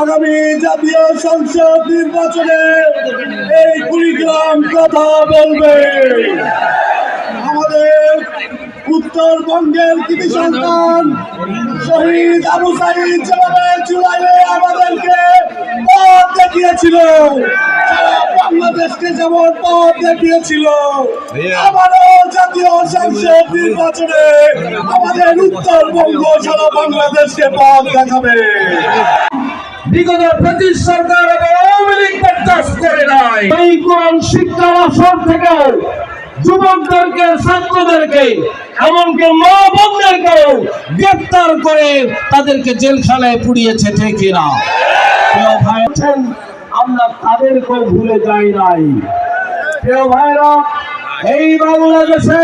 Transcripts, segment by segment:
আগামী জাতীয় সংসদ নির্বাচনে এই কুড়িগ্রাম কথা বলবে। আমাদের উত্তরবঙ্গের কৃতি সন্তান শহীদ আবু সাইদ যেভাবে জুলাইয়ে আমাদেরকে পথ দেখিয়েছিল। বাংলাদেশকে যেমন পথ দেখিয়েছিল আবারও জাতীয় সংসদ নির্বাচনে আমাদের উত্তরবঙ্গ সারা বাংলাদেশকে পথ দেখাবে। বিগত ব্রিটিশ সরকার করে নাই। এই কোরআন শিক্ষা আসর থেকেও যুবকদেরকে, ছাত্রদেরকে, এমনকি মা বোনদেরকেও গ্রেপ্তার করে তাদেরকে জেলখানায় পুড়িয়েছে না আমরা ভুলে যাই নাই। প্রিয় ভাইরা, এই বাংলাদেশে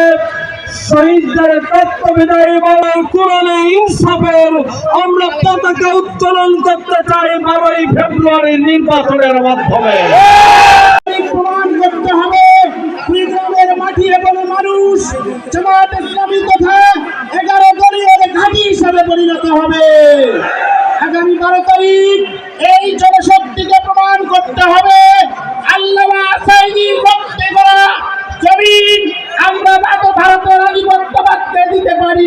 শহীদদের তত্ত্ববিদায়ী বলার কোরআনে ইনসাফের আমরা পতাকা উত্তোলন করতে চাই বারোই ফেব্রুয়ারি নির্বাচনের মাধ্যমে। প্রমাণ করতে হবে কুড়িগ্রামের মাটি এবং মানুষ জামাত ইসলামী তথা এগারো দলীয় ঘাঁটি হিসাবে পরিণত হবে। আগামী বারো তারিখ এই জনশক্তিকে প্রমাণ করতে হবে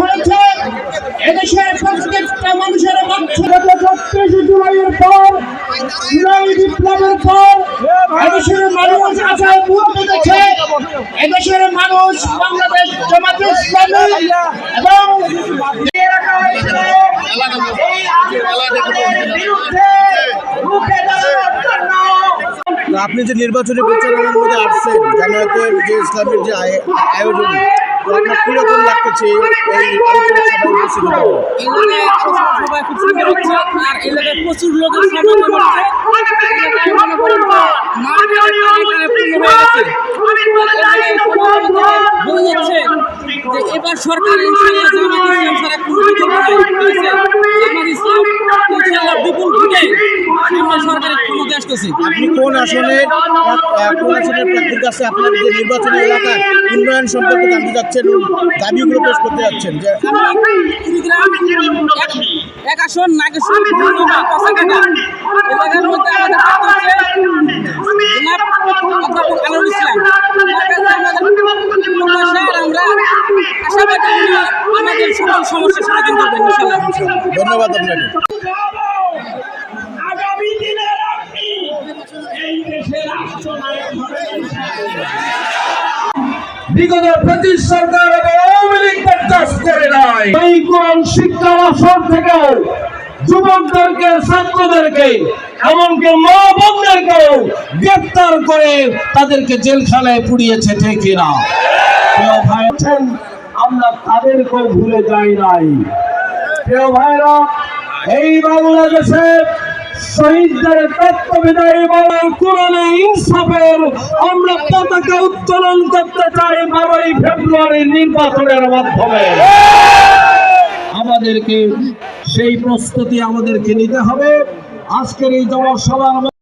হয়েছে। এদেশের মানুষের পর মানুষ মানুষ আপনি যে নির্বাচনী প্রচারণার মধ্যে আসছেন, জামায়াতের যে ইসলামের যে আয়োজন আপনার কীরকম লাগতেছে এই এই আলোচনা সভায় উপস্থিত হতে পেরে? এখানে আলোচনা সবাই খুব সুন্দর হচ্ছে আর এলাকায় প্রচুর লোকের সমাগম হচ্ছে। এলাকায় মনে করেন মাঠের এখানে পূর্ণ গেছে এখানে সমাগম থেকে বোঝা যাচ্ছে। যে এবার সরকার ইনশাল্লাহ জামাত ইসলাম ছাড়া কোনো বিকল্প নাই। ঠিক আছে। জামাত ইসলাম ইনশাল্লাহ বিপুল ভোটে আমরা সরকারের ক্ষমতা আসতেছি আপনি কোন আসনের কোন আসনের প্রার্থীর কাছে আপনার যে নির্বাচনী এলাকার উন্নয়ন সম্পর্কে জানতে চাচ্ছেন এবং দাবিগুলো পেশ করতে যাচ্ছেন, যে এক- আসন, নাগেশ্বর এলাকার মধ্যে আমাদের ইসলাম। তার কাছে বিগত ব্রিটিশ সরকার এই কোরআন শিক্ষা আসর থেকেও যুবকদেরকে, ছাত্রদেরকে, এমনকি মা বোনদেরকেও গ্রেপ্তার করে তাদেরকে জেলখানায় পুড়িয়েছে, ঠিক না আমরা তাদেরকেও ভুলে যাই নাই। প্রিয় ভাইরা, এই বাংলাদেশে শহীদদের তত্ত্ববিদায়ী বলার কোরআনে ইনসাফের, আমরা পতাকা উত্তোলন করতে চাই বারোই ফেব্রুয়ারি নির্বাচনের মাধ্যমে। আমাদেরকে সেই প্রস্তুতি আমাদেরকে নিতে হবে। আজকের এই জনসভার